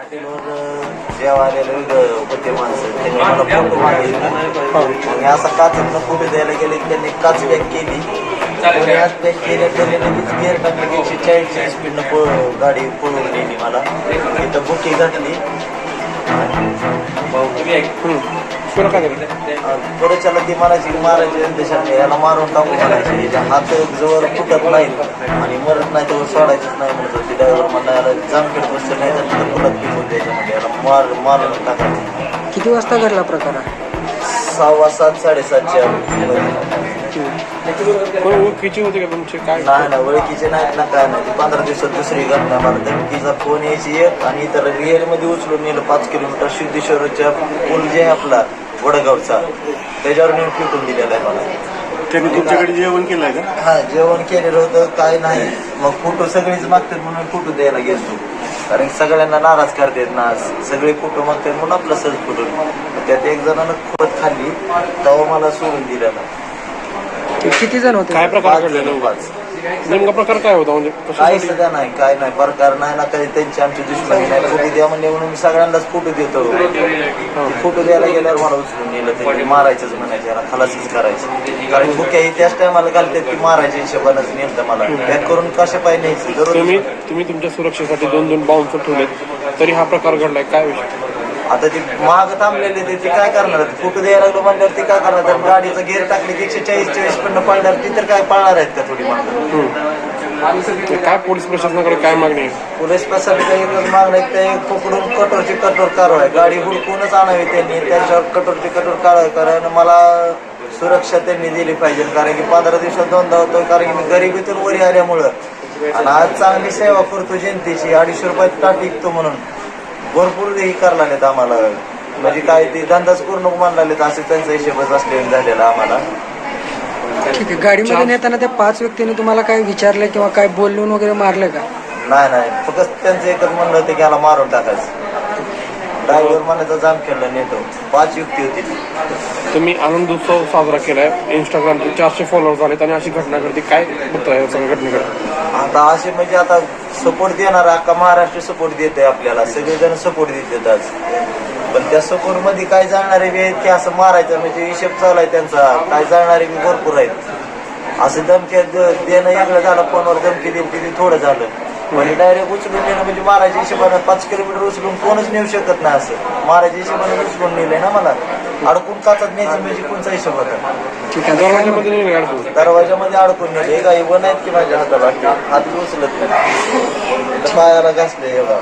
हॉटेलवर जेव्हा आलेले होते माणसं. त्यांनी मला फोटो मागितला. मी असा काचतनं फोटो द्यायला गेले की त्यांनी काच पॅक केली. हात पॅक केल्या त्याने लगेच गेअर टाकले की एकशे चाळीसच्या स्पीडनं पळ गाडी पळवून नेली मला. इथं बुकी घातली. पुढच्याला ती मारायची मारायची देशात याला मारून टाकू म्हणायचे याच्या हात जवळ फुटत नाहीत आणि मरत नाही तेव्हा सोडायचंच नाही म्हणत होती. ड्रायव्हर म्हणला याला जामखेड बसतं नाही तर फुलत पिकून द्यायच्यामध्ये याला मार मारून टाकायचं. किती वाजता घडला प्रकार? हा? सहावा सात साडेसातच्या. कोण ओळखीचे होते का तुमचे? काय? नाही ना ओळखीचे नाहीत ना काय नाही. ती पंधरा दिवसात दुसरी घटना मला धमकीचा फोन यायची एक आणि इतर रिअलमध्ये उचलून नेलं. पाच किलोमीटर सिद्धेश्वरच्या पूल जे आहे आपला वडगावचा त्याच्यावर नेऊन फिटून दिलेला आहे मला. त्यांनी तुमच्याकडे जेवण केलं आहे का? हा जेवण केलेलं होतं काय नाही. मग फोटो सगळेच मागतात म्हणून फोटो द्यायला गेलो कारण सगळ्यांना नाराज करतात ना. सगळे फोटो मागतात म्हणून आपला सहज फोटो. त्यात एक जणानं खोत खाल्ली तेव्हा मला सोडून दिलेला ते किती जण होते? काय प्रकार घडलेला? पाच. नेमका प्रकार काय होता? म्हणजे काही कशासाठी सध्या नाही काय नाही. प्रकार नाही ना काही त्यांची आमची दुश्मनी नाही. फोटो द्या म्हणले म्हणून मी सगळ्यांनाच फोटो देतो. फोटो द्यायला गेल्यावर मला उचलून नेलं त्यांनी. मारायचंच म्हणायचे याला खलासच करायचं. कारण बुक्या ही त्याच टायमाला घालतात की मारायच्या हिशोबानंच नेलं मला. बॅक करून कशा पाहिजे न्यायचं? तुम्ही दररोज तुम्ही तुमच्या सुरक्षेसाठी दोन दोन बाउन्सर ठेवलेत. तरी हा प्रकार घडलाय. काय विषय? आता ते महाग थांबलेले ते काय करणार फोटो द्यायला लागलो म्हणल्यावर ते काय करणार तर गाडीचं गेअर टाकले की एकशे चाळीस चाळीस पण पळणार ती तर काय पळणार आहेत का थोडी मागं? ते काय पोलीस प्रशासनाकडे काय मागणी पोलीस प्रशासनाचा एकच मागणं आहे ते पकडून कठोरची कठोर कारवाई. गाडी हुडकूनच आणावी त्यांनी. त्याच्यावर कठोरची कठोर कारवाई कारण मला सुरक्षा त्यांनी दिली पाहिजे. कारण की पंधरा दिवसात दोनदा होतो कारण की मी गरिबीतून वरी आल्यामुळं. आणि आज चांगली सेवा करतो जनतेची. अडीचशे रुपयात टाट विकतो म्हणून. भरपूर हे करायला लागलेत आम्हाला. म्हणजे काय ते धंदाच करू नको म्हणायला लागलेत. असे त्यांचा हिशोबच असलेला झालेला आम्हाला. ठीक आहे. गाडीमध्ये नेताना त्या पाच व्यक्तींनी तुम्हाला काय विचारलं किंवा काय बोलून वगैरे मारलं का? नाही नाही. फक्त त्यांचं एकच म्हणलं होतं की याला मारून टाकायचं. ड्रायव्हर म्हणायचा जाम खेळला नेतो. पाच युक्ती होती ती. तुम्ही आनंद उत्सव साजरा केलाय. इंस्टाग्रामचे चारशे फॉलोअर झालेत आणि अशी घटना घडते काय बघताय आहे सगळ्या घटनेकडे? आता असे म्हणजे आता सपोर्ट देणार अख्खा महाराष्ट्र सपोर्ट देत आहे आपल्याला. सगळेजण सपोर्ट देतात आज. पण त्या सपोर्टमध्ये काय जाणारे बी आहेत की असं मारायचं? म्हणजे हिशेब चालू आहे त्यांचा. काय जाणारे बी भरपूर आहेत. असं धमकी द- देणं वेगळं झालं फोनवर धमकी दिली किती थोडं झालं. म्हणजे डायरेक्ट उचलून नेणं म्हणजे मारायच्या हिशोबानं पाच किलोमीटर उचलून कोणच नेऊ शकत नाही असं. मारायच्या हिशोबानं उचलून नेलंय ना मला. अडकून काचत न्यायचं म्हणजे कोणचा हिशोब होता? दरवाजामध्ये अडकून नेले काही वन आहेत की माझ्या हाताला? हात उचलत नाही. पायाला घासले एवढा